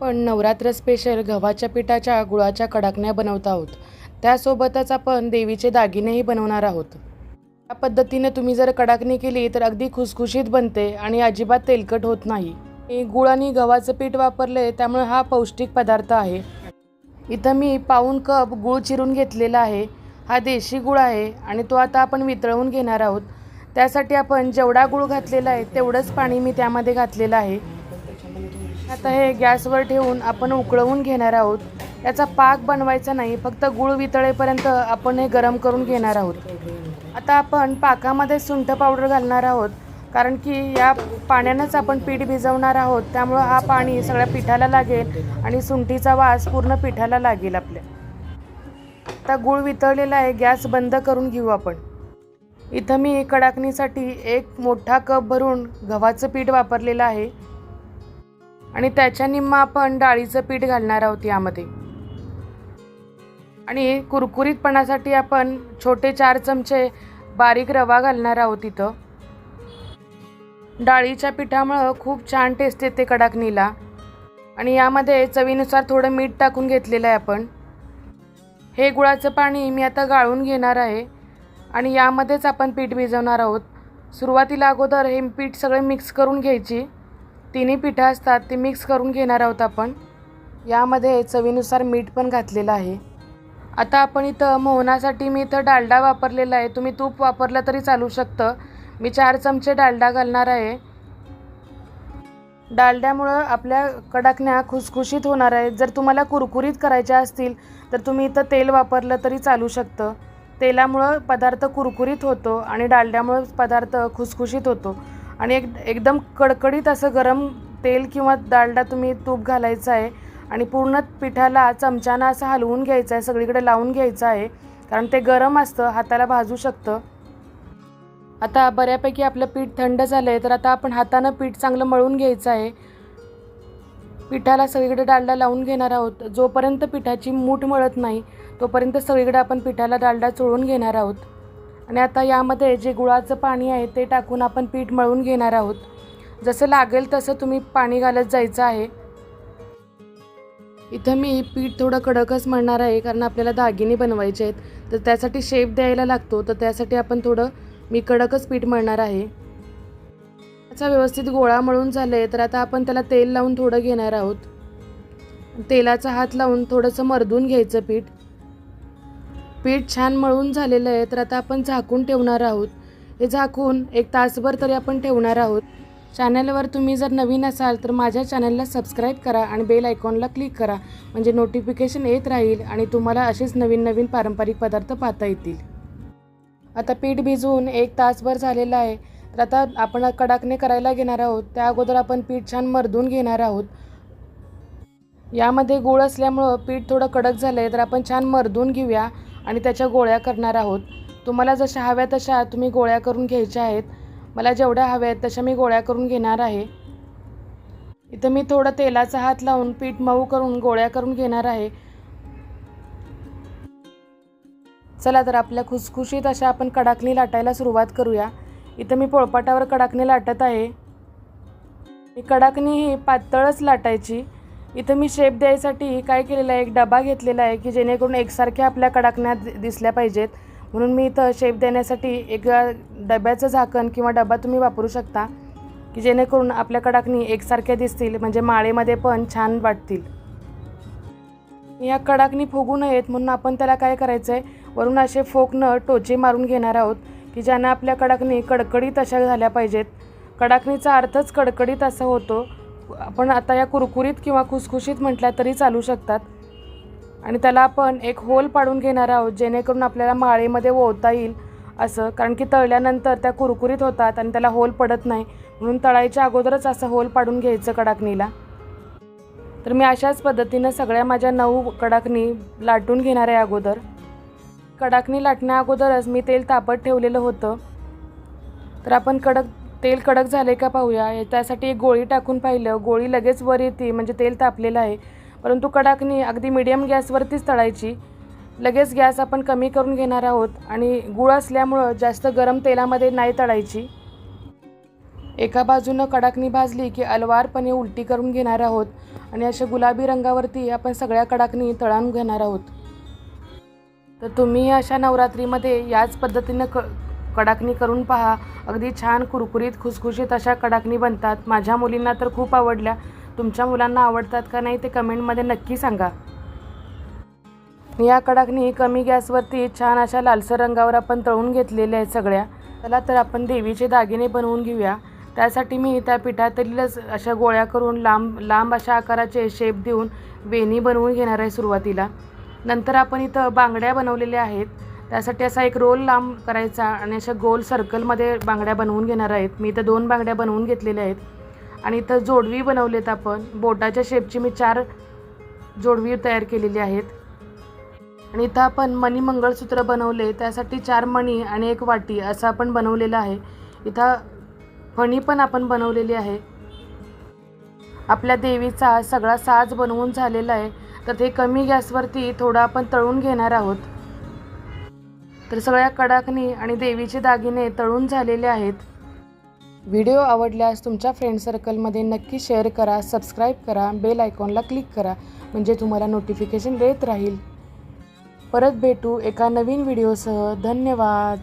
पण नवरात्र स्पेशल गव्हाच्या पिठाच्या गुळाच्या कडाकण्या बनवत आहोत. त्यासोबतच आपण देवीचे दागिनेही बनवणार आहोत. या पद्धतीने तुम्ही जर कडाकणी केली तर अगदी खुसखुशीत बनते आणि अजिबात तेलकट होत नाही. हे गुळ आणि गव्हाचं पीठ वापरले त्यामुळे हा पौष्टिक पदार्थ आहे. इथं मी पाऊन कप गूळ चिरून घेतलेला आहे. हा देशी गूळ आहे आणि तो आता आपण वितळवून घेणार आहोत. त्यासाठी आपण जेवढा गूळ घातलेला आहे तेवढंच पाणी मी त्यामध्ये घातलेलं आहे. आता हे गॅसवर ठेवून आपण उकळवून घेणार आहोत. याचा पाक बनवायचा नाही फक्त गूळ वितळेपर्यंत आपण हे गरम करून घेणार आहोत. आता आपण पाकामध्ये सुंठ पावडर घालणार आहोत कारण की या पाण्यानंच आपण पीठ भिजवणार आहोत. त्यामुळं हा पाणी सगळ्या पिठाला लागेल आणि सुंठीचा वास पूर्ण पिठाला लागेल आपल्या. आता गूळ वितळलेला आहे गॅस बंद करून घेऊ आपण. इथं मी कडाकणीसाठी एक मोठा कप भरून गव्हाचं पीठ वापरलेलं आहे. आणि त्याच्या निम्मा आपण डाळीचं पीठ घालणार आहोत यामध्ये. आणि कुरकुरीतपणासाठी आपण छोटे चार चमचे बारीक रवा घालणार आहोत इथं. डाळीच्या पिठामुळं खूप छान टेस्ट येते कडाकणीला. आणि यामध्ये चवीनुसार थोडं मीठ टाकून घेतलेलं आहे आपण. हे गुळाचं पाणी मी आता गाळून घेणार आहे. आणि यामध्येच आपण पीठ भिजवणार आहोत. सुरुवातीला अगोदर हे पीठ सगळे मिक्स करून घ्यायची. तिन्ही पिठं असतात ती मिक्स करून घेणार आहोत आपण. यामध्ये चवीनुसार मीठ पण घातलेलं आहे. आता आपण इथं मोहनासाठी मी इथं डालडा वापरलेला आहे. तुम्ही तूप वापरलं तरी चालू शकतं. मी चार चमचे डालडा घालणार आहे. डालड्यामुळं आपल्या कडाकण्या खुसखुशीत होणार आहेत. जर तुम्हाला कुरकुरीत करायच्या असतील तर तुम्ही इथं तेल वापरलं तरी चालू शकतं. तेलामुळं पदार्थ कुरकुरीत होतो आणि डालड्यामुळं पदार्थ खुसखुशीत होतो. आणि एक एकदम कडकडीत असं गरम तेल किंवा डालडा तुम्ही तूप घालायचं आहे आणि पूर्ण पिठाला चमच्यानं असं हलवून घ्यायचं आहे सगळीकडे लावून घ्यायचं आहे कारण ते गरम असतं हाताला भाजू शकतं. आता बऱ्यापैकी आपलं पीठ थंड झालं आहे तर आता आपण हातानं पीठ चांगलं मळून घ्यायचं आहे. पिठाला सगळीकडे डालडा लावून घेणार आहोत. जोपर्यंत पिठाची मूठ मळत नाही तोपर्यंत सगळीकडे आपण पिठाला डालडा चोळून घेणार आहोत. आणि आता यामध्ये जे गुळाचं पाणी आहे ते टाकून आपण पीठ मळून घेणार आहोत. जसं लागेल तसं तुम्ही पाणी घालत जायचं आहे. इथं मी पीठ थोडं कडकच मळणार आहे कारण आपल्याला दागिने बनवायचे आहेत. तर त्यासाठी शेप द्यायला लागतो. तर त्यासाठी आपण थोडं मी कडकच पीठ मळणार आहे. त्याचा व्यवस्थित गोळा मळून झाले तर आता आपण त्याला तेल लावून थोडं घेणार आहोत. तेलाचा हात लावून थोडंसं मर्दून घ्यायचं पीठ. पीठ छान मळून झालेलं आहे तर आता आपण झाकून ठेवणार आहोत. हे झाकून एक तासभर तरी आपण ठेवणार आहोत. चॅनलवर तुम्ही जर नवीन असाल तर माझ्या चॅनलला सबस्क्राईब करा आणि बेल आयकॉनला क्लिक करा म्हणजे नोटिफिकेशन येत राहील आणि तुम्हाला असेच नवीन नवीन पारंपरिक पदार्थ पाहता येतील. आता पीठ भिजवून एक तासभर झालेलं आहे तर आता आपण कडाकणे करायला घेणार आहोत. त्या अगोदर आपण पीठ छान मर्दून घेणार आहोत. यामध्ये गूळ असल्यामुळं पीठ थोडं कडक झालं आहे तर आपण छान मर्दून घेऊया. आणि त्याच्या गोळ्या करणार आहोत. तुम्हाला जशा हव्या तशा तुम्ही गोळ्या करून घ्यायच्या आहेत. मला जेवढ्या हव्या आहेत तशा मी गोळ्या करून घेणार आहे. इथं मी थोडं तेलाचा हात लावून पीठ मऊ करून गोळ्या करून घेणार आहे. चला तर आपल्या खुसखुशीत अशा आपण कडाकणी लाटायला सुरुवात करूया. इथं मी पोळपाटावर कडाकणी लाटत आहे. ही कडाकणी ही पातळच लाटायची. इथं मी शेप द्यायसाठी काय केलेलं आहे एक डबा घेतलेला आहे की जेणेकरून एकसारख्या आपल्या कडाकण्या दिसल्या पाहिजेत. म्हणून मी इथं शेप देण्यासाठी एक डब्याचं झाकण किंवा डबा तुम्ही वापरू शकता की जेणेकरून आपल्या कडाकणी एकसारख्या दिसतील म्हणजे माळेमध्ये पण छान वाटतील. या कडाकणी फुगू नयेत म्हणून आपण त्याला काय करायचं आहे वरून असे फोकनं टोचे मारून घेणार आहोत की ज्यानं आपल्या कडाकणी कडकडीत अशा झाल्या पाहिजेत. कडाकणीचा अर्थच कडकडीत असा होतो आपण आता या कुरकुरीत किंवा खुसखुशीत म्हटल्या तरी चालू शकतात. आणि त्याला आपण एक होल पाडून घेणार आहोत जेणेकरून आपल्याला माळेमध्ये ओवता येईल असं. कारण की तळल्यानंतर त्या कुरकुरीत होतात आणि त्याला होल पडत नाही. म्हणून तळायच्या अगोदरच असं होल पाडून घ्यायचं कडाकणीला. तर मी अशाच पद्धतीनं सगळ्या माझ्या नऊ कडाकणी लाटून घेणार आहे अगोदर. कडाकणी लाटण्या अगोदरच मी तेल तापत ठेवलेलं होतं. तर आपण कडक तेल कडक झाले का पाहूया. त्यासाठी एक गोळी टाकून पाहिलं. गोळी लगेच वर येते म्हणजे तेल तापलेलं आहे. परंतु कडाकणी अगदी मिडियम गॅसवरतीच तळायची. लगेच गॅस आपण कमी करून घेणार आहोत आणि गुळ असल्यामुळं जास्त गरम तेलामध्ये नाही तळायची. एका बाजूनं कडाकणी भाजली की अलवारपणे उलटी करून घेणार आहोत आणि अशा गुलाबी रंगावरती आपण सगळ्या कडाकणी तळावून घेणार आहोत. तर तुम्ही अशा नवरात्रीमध्ये याच पद्धतीनं क कडाकणी करून पहा. अगदी छान कुरकुरीत खुसखुशीत अशा कडाकणी बनतात. माझ्या मुलींना तर खूप आवडल्या. तुमच्या मुलांना आवडतात का नाही ते कमेंटमध्ये नक्की सांगा. या कडाकणी कमी गॅसवरती छान अशा लालसर रंगावर आपण तळून घेतलेल्या आहेत सगळ्या. चला तर आपण देवीचे दागिने बनवून घेऊया. त्यासाठी मी त्या पिठातीलच अशा गोळ्या करून लांब लांब अशा आकाराचे शेप देऊन वेणी बनवून घेणार आहे सुरुवातीला. नंतर आपण इथं बांगड्या बनवलेल्या आहेत. त्यासाठी असा एक रोल लांब करायचा आणि अशा गोल सर्कलमध्ये बांगड्या बनवून घेणार आहेत. मी इथं दोन बांगड्या बनवून घेतलेल्या आहेत. आणि इथं जोडवी बनवलेत आपण. बोटाच्या शेपची मी चार जोडवी तयार केलेली आहेत. आणि इथं आपण मणी मंगळसूत्र बनवले. त्यासाठी चार मणी आणि एक वाटी असं आपण बनवलेलं आहे. इथं फणी पण आपण बनवलेली आहे. आपल्या देवीचा सगळा साज बनवून झालेला आहे. तर ते कमी गॅसवरती थोडं आपण तळून घेणार आहोत. तर सगळ्या कडाकणी आणि देवीचे दागिने तळून झालेले आहेत. व्हिडिओ आवडल्यास तुमच्या फ्रेंड सर्कलमध्ये नक्की शेअर करा सबस्क्राईब करा बेल आयकॉनला क्लिक करा म्हणजे तुम्हाला नोटिफिकेशन देत राहील. परत भेटू एका नवीन व्हिडिओसह धन्यवाद.